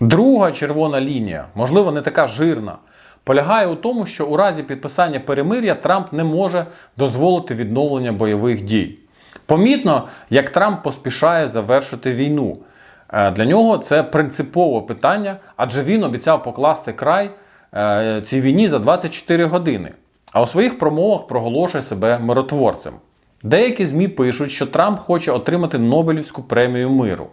Друга червона лінія, можливо, не така жирна, полягає у тому, що у разі підписання перемир'я Трамп не може дозволити відновлення бойових дій. Помітно, як Трамп поспішає завершити війну. Е, Для нього це принципове питання, адже він обіцяв покласти край е, цій війні за 24 години. А у своїх промовах проголошує себе миротворцем. Деякі ЗМІ пишуть, що Трамп хоче отримати Нобелівську премію миру.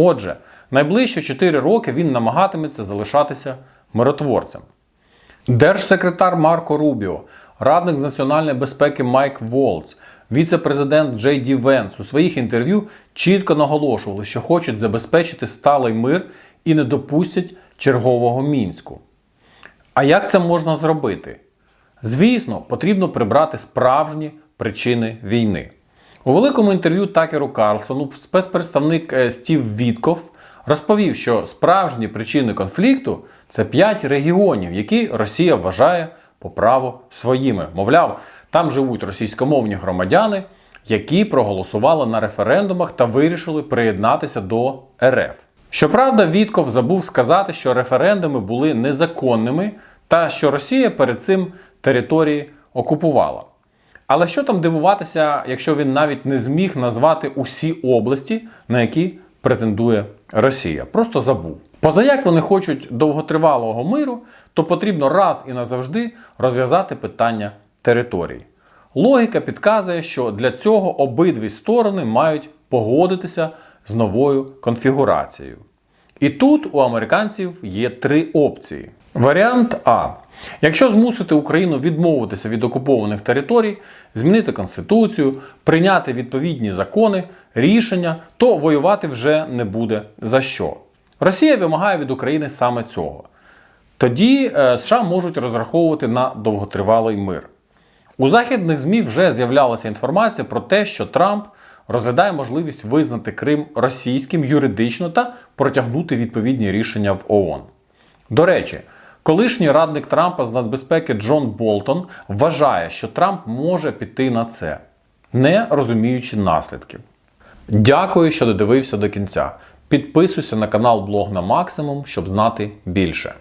Отже, найближчі 4 роки він намагатиметься залишатися миротворцем. Держсекретар Марко Рубіо, радник з національної безпеки Майк Волц, віце-президент Джей Ді Венс у своїх інтерв'ю чітко наголошували, що хочуть забезпечити сталий мир і не допустять чергового мінську. А як це можна зробити? Звісно, потрібно прибрати справжні причини війни. У великому інтерв'ю Такеру Карлсону спецпредставник е, Стів Вітков розповів, що справжні причини конфлікту це п'ять регіонів, які Росія вважає по праву своїми. Мовляв, там живуть російськомовні громадяни, які проголосували на референдумах та вирішили приєднатися до РФ. Щоправда, Вітков забув сказати, що референдуми були незаконними та що Росія перед цим території окупувала. Але що там дивуватися, якщо він навіть не зміг назвати усі області, на які претендує Росія? Просто забув. Поза як вони хочуть довготривалого миру, то потрібно раз і назавжди розв'язати питання територій. Логіка підказує, що для цього обидві сторони мають погодитися з новою конфігурацією. І тут у американців є три опції. Варіант А. Якщо змусити Україну відмовитися від окупованих територій, змінити конституцію, прийняти відповідні закони, рішення, то воювати вже не буде за що. Росія вимагає від України саме цього. Тоді е, США можуть розраховувати на довготривалий мир. У західних ЗМІ вже з'являлася інформація про те, що Трамп розглядає можливість визнати Крим російським юридично та протягнути відповідні рішення в ООН. До речі, колишній радник Трампа з нацбезпеки Джон Болтон вважає, що Трамп може піти на це, не розуміючи наслідків. Дякую, що додивився до кінця. Підписуйся на канал Блог на максимум, щоб знати більше.